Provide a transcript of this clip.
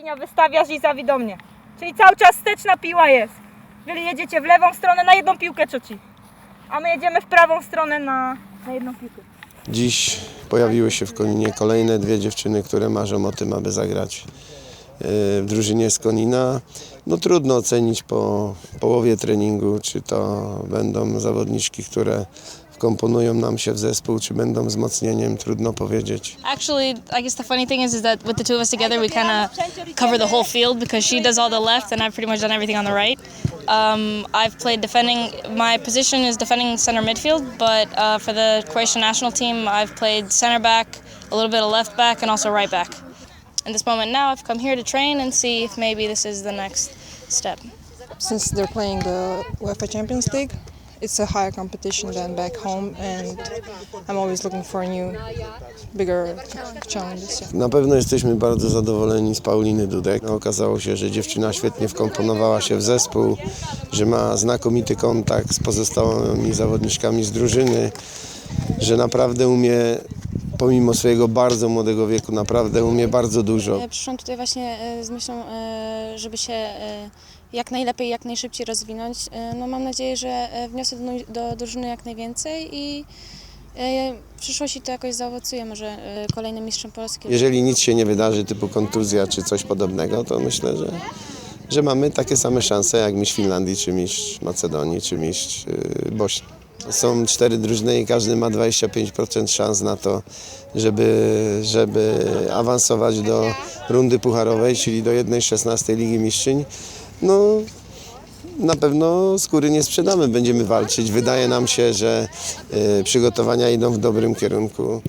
Kinia wystawiasz i zawi do mnie. Czyli cały czas steczna piła jest. Jeżeli jedziecie w lewą stronę na jedną piłkę cioci. A my jedziemy w prawą stronę na, na jedną piłkę. Dziś pojawiły się w Koninie kolejne dwie dziewczyny, które marzą o tym, aby zagrać e, w drużynie z Konina. No trudno ocenić po połowie treningu, czy to będą zawodniczki, które wkomponują nam się w zespół, czy będą wzmocnieniem, trudno powiedzieć. Actually, I guess the funny thing is, is that with the two of us together, we kind of cover the whole field because she does all the left and I've pretty much done everything on the right. Um, I've played defending. My position is defending center midfield, but uh, for the Croatian national team, I've played center back, a little bit of left back, and also right back. In this moment now, I've come here to train and see if maybe this is the next step. since they're playing the UEFA Champions League, it's a higher competition than back home, and I'm always looking for new, bigger challenges. Na pewno jesteśmy bardzo zadowoleni z Pauliny Dudek. Okazało się, że dziewczyna świetnie wkomponowała się w zespół, że ma znakomity kontakt z pozostałymi zawodniczkami z drużyny, że naprawdę umie, pomimo swojego bardzo młodego wieku, naprawdę umie bardzo dużo. E, Przyszłam tutaj właśnie e, z myślą, e, żeby się jak najlepiej, jak najszybciej rozwinąć. No mam nadzieję, że wniosę do, do drużyny jak najwięcej i w przyszłości to jakoś zaowocuje, może kolejnym mistrzem Polski. Jeżeli nic się nie wydarzy, typu kontuzja czy coś podobnego, to myślę, że, że mamy takie same szanse jak mistrz Finlandii, czy mistrz Macedonii, czy mistrz Bośni. Są cztery drużyny i każdy ma 25% szans na to, żeby, żeby awansować do rundy pucharowej, czyli do jednej 16 Ligi Mistrzyń. No, na pewno skóry nie sprzedamy, będziemy walczyć. Wydaje nam się, że y, przygotowania idą w dobrym kierunku.